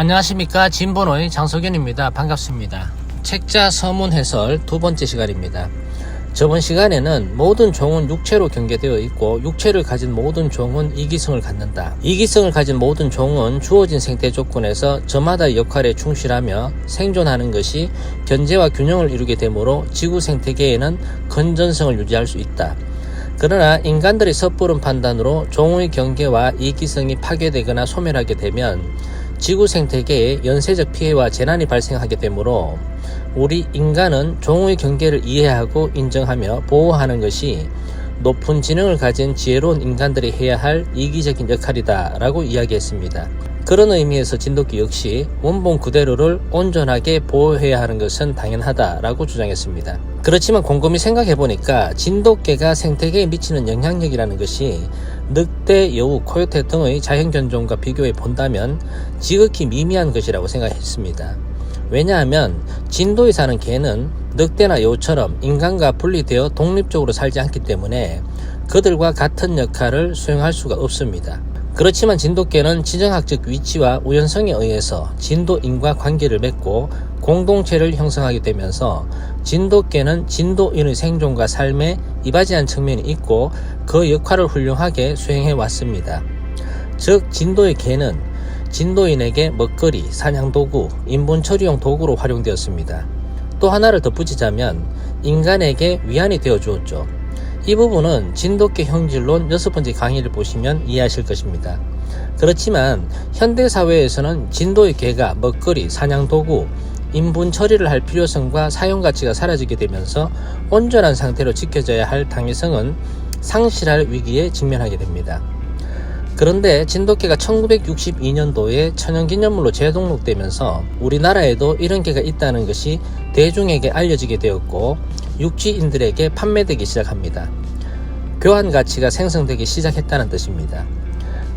안녕하십니까? 진보노의 장소견입니다. 반갑습니다. 책자 서문 해설 두 번째 시간입니다. 저번 시간에는 모든 종은 육체로 경계되어 있고 육체를 가진 모든 종은 이기성을 갖는다. 이기성을 가진 모든 종은 주어진 생태 조건에서 저마다의 역할에 충실하며 생존하는 것이 견제와 균형을 이루게 되므로 지구 생태계에는 건전성을 유지할 수 있다. 그러나 인간들의 섣부른 판단으로 종의 경계와 이기성이 파괴되거나 소멸하게 되면 지구 생태계에 연쇄적 피해와 재난이 발생하게 되므로 우리 인간은 종의 경계를 이해하고 인정하며 보호하는 것이 높은 지능을 가진 지혜로운 인간들이 해야 할 이기적인 역할이다 라고 이야기했습니다. 그런 의미에서 진돗개 역시 원본 그대로를 온전하게 보호해야 하는 것은 당연하다 라고 주장했습니다. 그렇지만 곰곰이 생각해 보니까 진돗개가 생태계에 미치는 영향력이라는 것이 늑대, 여우, 코요테 등의 자연견종과 비교해 본다면 지극히 미미한 것이라고 생각했습니다. 왜냐하면 진도에 사는 개는 늑대나 여우처럼 인간과 분리되어 독립적으로 살지 않기 때문에 그들과 같은 역할을 수행할 수가 없습니다. 그렇지만 진돗개는 지정학적 위치와 우연성에 의해서 진도인과 관계를 맺고 공동체를 형성하게 되면서 진돗개는 진도인의 생존과 삶에 이바지한 측면이 있고 그 역할을 훌륭하게 수행해 왔습니다. 즉 진도의 개는 진도인에게 먹거리, 사냥도구, 인분 처리용 도구로 활용되었습니다. 또 하나를 덧붙이자면 인간에게 위안이 되어 주었죠. 이 부분은 진돗개 형질론 여섯 번째 강의를 보시면 이해하실 것입니다. 그렇지만 현대 사회에서는 진도의 개가 먹거리, 사냥도구, 인분 처리를 할 필요성과 사용 가치가 사라지게 되면서 온전한 상태로 지켜져야 할 당위성은 상실할 위기에 직면하게 됩니다. 그런데 진돗개가 1962년도에 천연기념물로 재등록되면서 우리나라에도 이런 개가 있다는 것이 대중에게 알려지게 되었고 육지인들에게 판매되기 시작합니다. 교환 가치가 생성되기 시작했다는 뜻입니다.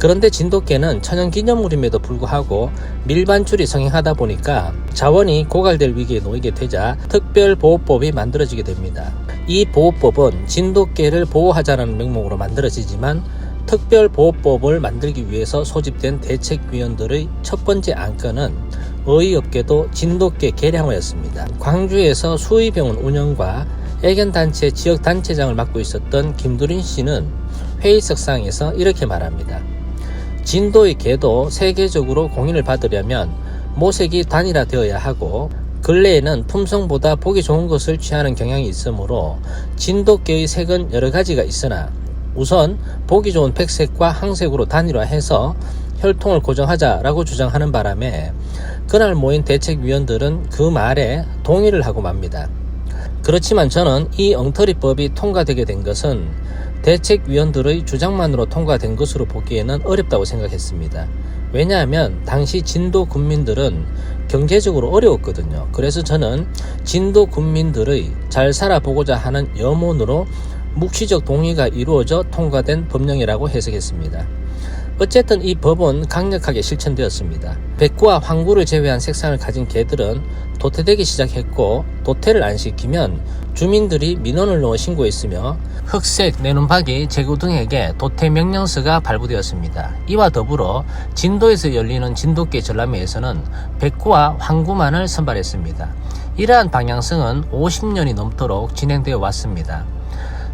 그런데 진돗개는 천연 기념물임에도 불구하고 밀반출이 성행하다 보니까 자원이 고갈될 위기에 놓이게 되자 특별보호법이 만들어지게 됩니다. 이 보호법은 진돗개를 보호하자는 명목으로 만들어지지만 특별보호법을 만들기 위해서 소집된 대책위원들의 첫 번째 안건은 어이없게도 진돗개 개량호였습니다. 광주에서 수의병원 운영과 애견단체 지역단체장을 맡고 있었던 김두린 씨는 회의석상에서 이렇게 말합니다. 진도의 개도 세계적으로 공인을 받으려면 모색이 단일화되어야 하고 근래에는 품성보다 보기 좋은 것을 취하는 경향이 있으므로 진돗개의 색은 여러 가지가 있으나 우선 보기 좋은 백색과 항색으로 단일화해서 혈통을 고정하자라고 주장하는 바람에 그날 모인 대책위원들은 그 말에 동의를 하고 맙니다. 그렇지만 저는 이 엉터리법이 통과되게 된 것은 대책위원들의 주장만으로 통과된 것으로 보기에는 어렵다고 생각했습니다. 왜냐하면 당시 진도 군민들은 경제적으로 어려웠거든요. 그래서 저는 진도 군민들의 잘 살아보고자 하는 염원으로 묵시적 동의가 이루어져 통과된 법령이라고 해석했습니다. 어쨌든 이 법은 강력하게 실천되었습니다. 백구와 황구를 제외한 색상을 가진 개들은 도태되기 시작했고 도태를 안 시키면 주민들이 민원을 넣어 신고했으며 흑색, 내눈박이, 제구 등에게 도태 명령서가 발부되었습니다. 이와 더불어 진도에서 열리는 진도계 전람회에서는 백구와 황구만을 선발했습니다. 이러한 방향성은 50년이 넘도록 진행되어 왔습니다.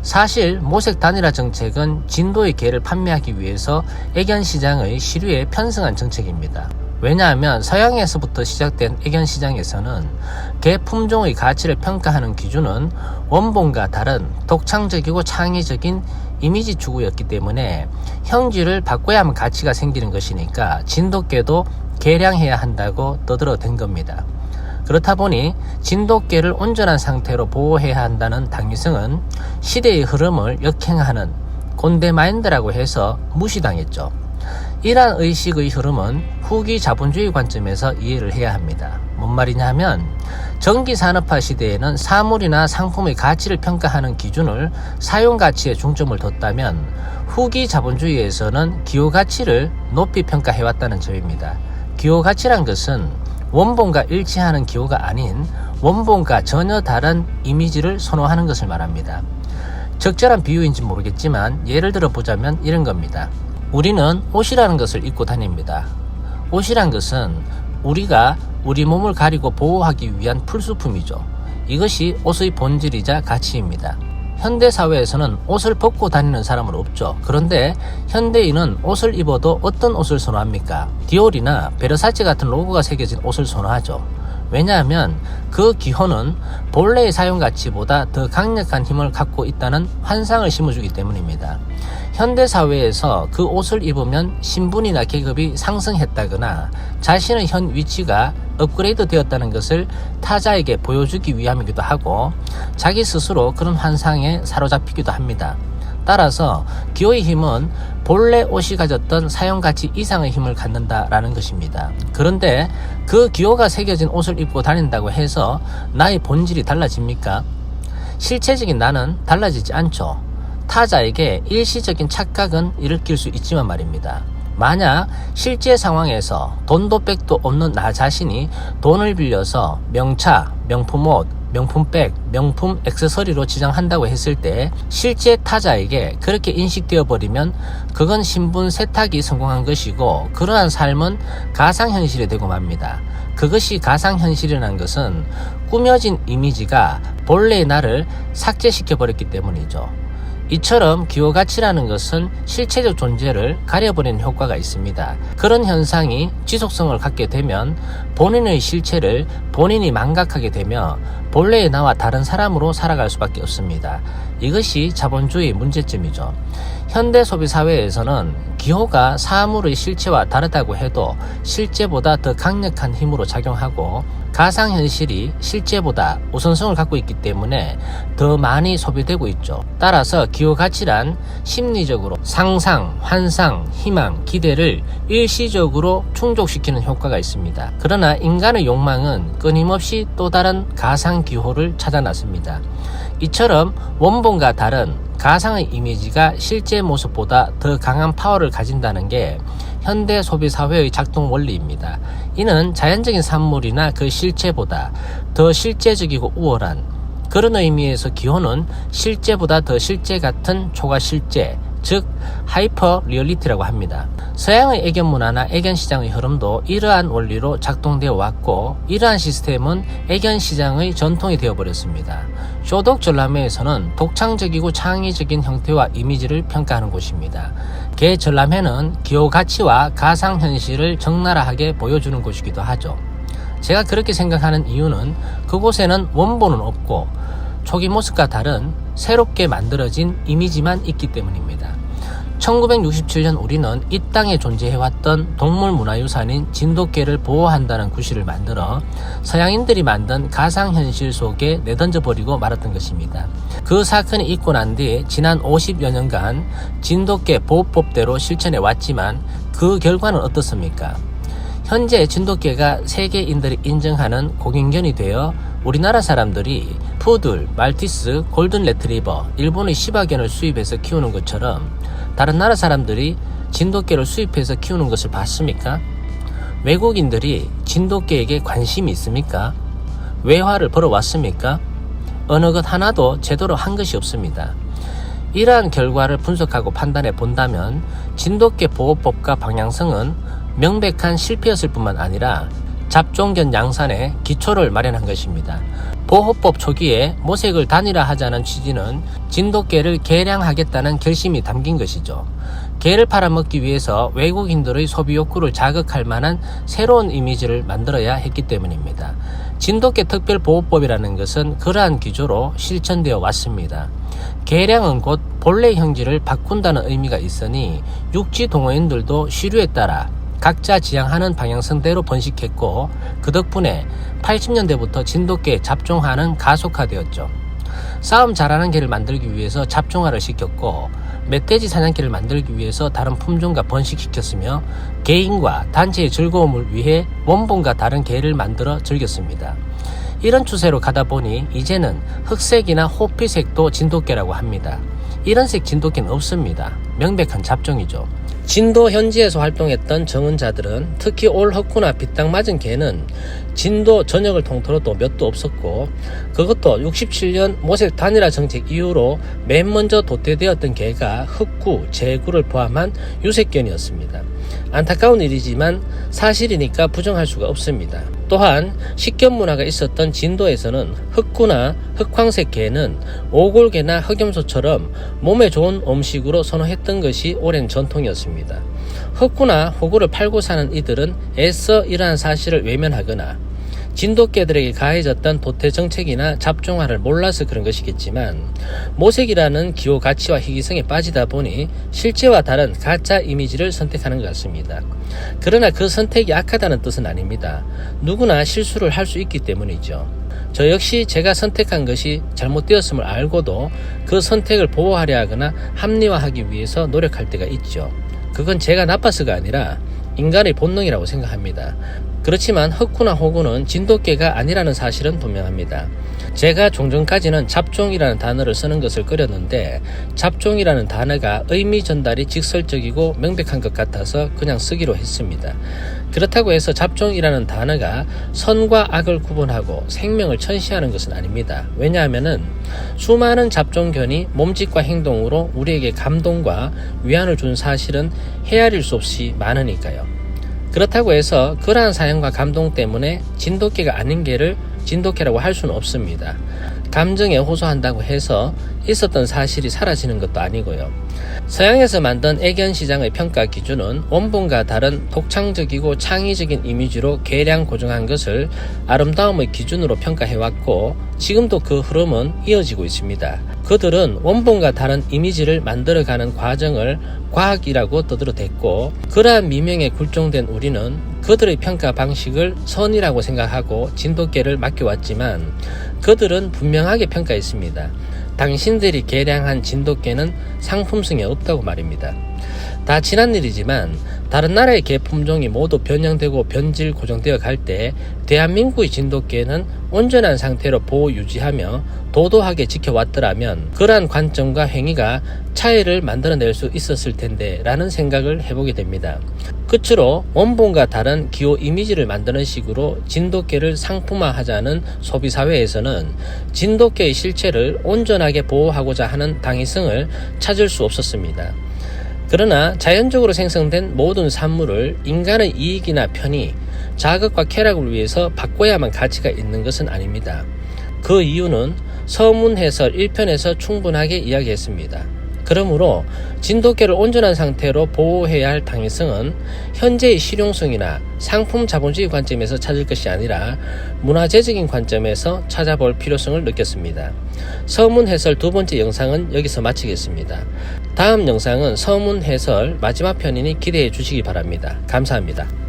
사실 모색 단일화 정책은 진도의 개를 판매하기 위해서 애견 시장의 시류에 편승한 정책입니다. 왜냐하면 서양에서부터 시작된 애견 시장에서는 개 품종의 가치를 평가하는 기준은 원본과 다른 독창적이고 창의적인 이미지 추구였기 때문에 형질을 바꿔야만 가치가 생기는 것이니까 진돗개도 개량해야 한다고 떠들어댄 겁니다. 그렇다 보니 진돗개를 온전한 상태로 보호해야 한다는 당위성은 시대의 흐름을 역행하는 꼰대 마인드라고 해서 무시당했죠. 이러한 의식의 흐름은 후기 자본주의 관점에서 이해를 해야 합니다. 뭔 말이냐 하면 전기 산업화 시대에는 사물이나 상품의 가치를 평가하는 기준을 사용 가치에 중점을 뒀다면 후기 자본주의에서는 기호 가치를 높이 평가해 왔다는 점입니다. 기호 가치란 것은 원본과 일치하는 기호가 아닌 원본과 전혀 다른 이미지를 선호하는 것을 말합니다. 적절한 비유인지 모르겠지만 예를 들어 보자면 이런 겁니다. 우리는 옷이라는 것을 입고 다닙니다. 옷이란 것은 우리가 우리 몸을 가리고 보호하기 위한 풀수품이죠. 이것이 옷의 본질이자 가치입니다. 현대 사회에서는 옷을 벗고 다니는 사람은 없죠. 그런데 현대인은 옷을 입어도 어떤 옷을 선호합니까? 디올이나 베르사체 같은 로고가 새겨진 옷을 선호하죠. 왜냐하면 그 기호는 본래의 사용 가치보다 더 강력한 힘을 갖고 있다는 환상을 심어주기 때문입니다. 현대 사회에서 그 옷을 입으면 신분이나 계급이 상승했다거나 자신의 현 위치가 업그레이드 되었다는 것을 타자에게 보여주기 위함이기도 하고 자기 스스로 그런 환상에 사로잡히기도 합니다. 따라서 기호의 힘은 본래 옷이 가졌던 사용 가치 이상의 힘을 갖는다라는 것입니다. 그런데 그 기호가 새겨진 옷을 입고 다닌다고 해서 나의 본질이 달라집니까? 실체적인 나는 달라지지 않죠. 타자에게 일시적인 착각은 일으킬 수 있지만 말입니다. 만약 실제 상황에서 돈도 백도 없는 나 자신이 돈을 빌려서 명차, 명품 옷, 명품 백, 명품 액세서리로 지정한다고 했을 때 실제 타자에게 그렇게 인식되어 버리면 그건 신분 세탁이 성공한 것이고 그러한 삶은 가상현실이 되고 맙니다. 그것이 가상현실이라는 것은 꾸며진 이미지가 본래의 나를 삭제시켜 버렸기 때문이죠. 이처럼 기호 가치라는 것은 실체적 존재를 가려버리는 효과가 있습니다. 그런 현상이 지속성을 갖게 되면 본인의 실체를 본인이 망각하게 되며 본래의 나와 다른 사람으로 살아갈 수밖에 없습니다. 이것이 자본주의 문제점이죠. 현대 소비 사회에서는 기호가 사물의 실체와 다르다고 해도 실제보다 더 강력한 힘으로 작용하고 가상현실이 실제보다 우선성을 갖고 있기 때문에 더 많이 소비되고 있죠. 따라서 기호 가치란 심리적으로 상상, 환상, 희망, 기대를 일시적으로 충족시키는 효과가 있습니다. 그러나 인간의 욕망은 끊임없이 또 다른 가상 기호를 찾아 나섭니다. 이처럼 원본과 다른 가상의 이미지가 실제 모습보다 더 강한 파워를 가진다는 게 현대 소비 사회의 작동 원리입니다. 이는 자연적인 산물이나 그 실체보다 더 실제적이고 우월한 그런 의미에서 기호는 실제보다 더 실제 같은 초과 실제, 즉 하이퍼 리얼리티라고 합니다. 서양의 애견 문화나 애견 시장의 흐름도 이러한 원리로 작동되어 왔고 이러한 시스템은 애견 시장의 전통이 되어 버렸습니다. 쇼독 전람회에서는 독창적이고 창의적인 형태와 이미지를 평가하는 곳입니다. 개 전람회는 기호 가치와 가상 현실을 적나라하게 보여주는 곳이기도 하죠. 제가 그렇게 생각하는 이유는 그곳에는 원본은 없고 초기 모습과 다른 새롭게 만들어진 이미지만 있기 때문입니다. 1967년 우리는 이 땅에 존재해왔던 동물 문화유산인 진돗개를 보호한다는 구실을 만들어 서양인들이 만든 가상현실 속에 내던져 버리고 말았던 것입니다. 그 사건이 있고 난 뒤 지난 50여 년간 진돗개 보호법대로 실천해 왔지만 그 결과는 어떻습니까? 현재 진돗개가 세계인들이 인정하는 공인견이 되어 우리나라 사람들이 푸들, 말티스, 골든 레트리버, 일본의 시바견을 수입해서 키우는 것처럼 다른 나라 사람들이 진돗개를 수입해서 키우는 것을 봤습니까? 외국인들이 진돗개에게 관심이 있습니까? 외화를 벌어왔습니까? 어느 것 하나도 제대로 한 것이 없습니다. 이러한 결과를 분석하고 판단해 본다면 진돗개 보호법과 방향성은 명백한 실패였을 뿐만 아니라 잡종견 양산의 기초를 마련한 것입니다. 보호법 초기에 모색을 단일화하자는 취지는 진돗개를 개량하겠다는 결심이 담긴 것이죠. 개를 팔아먹기 위해서 외국인들의 소비 욕구를 자극할 만한 새로운 이미지를 만들어야 했기 때문입니다. 진돗개 특별보호법이라는 것은 그러한 기조로 실천되어 왔습니다. 개량은 곧 본래 형질을 바꾼다는 의미가 있으니 육지 동호인들도 시류에 따라 각자 지향하는 방향성대로 번식했고 그 덕분에 80년대부터 진돗개 잡종화는 가속화되었죠. 싸움 잘하는 개를 만들기 위해서 잡종화를 시켰고 멧돼지 사냥개를 만들기 위해서 다른 품종과 번식시켰으며 개인과 단체의 즐거움을 위해 원본과 다른 개를 만들어 즐겼습니다. 이런 추세로 가다 보니 이제는 흑색이나 호피색도 진돗개라고 합니다. 이런 색 진돗개는 없습니다. 명백한 잡종이죠. 진도 현지에서 활동했던 정은자들은 특히 올 흑구나 빗땅 맞은 개는 진도 전역을 통틀어도 몇도 없었고 그것도 67년 모색 단일화 정책 이후로 맨 먼저 도태되었던 개가 흑구, 제구를 포함한 유색견이었습니다. 안타까운 일이지만 사실이니까 부정할 수가 없습니다. 또한 식견 문화가 있었던 진도에서는 흑구나 흑황색 개는 오골개나 흑염소처럼 몸에 좋은 음식으로 선호했던 것이 오랜 전통이었습니다. 흑구나 호구를 팔고 사는 이들은 애써 이러한 사실을 외면하거나 진돗개들에게 가해졌던 도태 정책이나 잡종화를 몰라서 그런 것이겠지만 모색이라는 기호 가치와 희귀성에 빠지다 보니 실제와 다른 가짜 이미지를 선택하는 것 같습니다. 그러나 그 선택이 악하다는 뜻은 아닙니다. 누구나 실수를 할 수 있기 때문이죠. 저 역시 제가 선택한 것이 잘못되었음을 알고도 그 선택을 보호하려 하거나 합리화하기 위해서 노력할 때가 있죠. 그건 제가 나빠서가 아니라 인간의 본능이라고 생각합니다. 그렇지만 흑구나 호구는 진돗개가 아니라는 사실은 분명합니다. 제가 종전까지는 잡종이라는 단어를 쓰는 것을 꺼렸는데 잡종이라는 단어가 의미 전달이 직설적이고 명백한 것 같아서 그냥 쓰기로 했습니다. 그렇다고 해서 잡종이라는 단어가 선과 악을 구분하고 생명을 천시하는 것은 아닙니다. 왜냐하면은 수많은 잡종견이 몸짓과 행동으로 우리에게 감동과 위안을 준 사실은 헤아릴 수 없이 많으니까요. 그렇다고 해서 그러한 사연과 감동 때문에 진돗개가 아닌 개를 진돗개라고 할 수는 없습니다. 감정에 호소한다고 해서 있었던 사실이 사라지는 것도 아니고요. 서양에서 만든 애견 시장의 평가 기준은 원본과 다른 독창적이고 창의적인 이미지로 계량 고정한 것을 아름다움의 기준으로 평가해왔고 지금도 그 흐름은 이어지고 있습니다. 그들은 원본과 다른 이미지를 만들어가는 과정을 과학이라고 떠들어댔고 그러한 미명에 굴종된 우리는 그들의 평가 방식을 선이라고 생각하고 진돗개를 맡겨왔지만 그들은 분명하게 평가했습니다. 당신들이 개량한 진돗개는 상품성이 없다고 말입니다. 다 지난 일이지만 다른 나라의 개 품종이 모두 변형되고 변질 고정되어 갈 때 대한민국의 진돗개는 온전한 상태로 보호 유지하며 도도하게 지켜왔더라면 그러한 관점과 행위가 차이를 만들어낼 수 있었을 텐데 라는 생각을 해보게 됩니다. 끝으로 원본과 다른 기호 이미지를 만드는 식으로 진돗개를 상품화하자는 소비사회에서는 진돗개의 실체를 온전하게 보호하고자 하는 당위성을 찾을 수 없었습니다. 그러나 자연적으로 생성된 모든 산물을 인간의 이익이나 편의, 자극과 쾌락을 위해서 바꿔야만 가치가 있는 것은 아닙니다. 그 이유는 서문 해설 1편에서 충분하게 이야기했습니다. 그러므로 진돗개를 온전한 상태로 보호해야 할 당위성은 현재의 실용성이나 상품 자본주의 관점에서 찾을 것이 아니라 문화재적인 관점에서 찾아볼 필요성을 느꼈습니다. 서문 해설 두 번째 영상은 여기서 마치겠습니다. 다음 영상은 서문 해설 마지막 편이니 기대해 주시기 바랍니다. 감사합니다.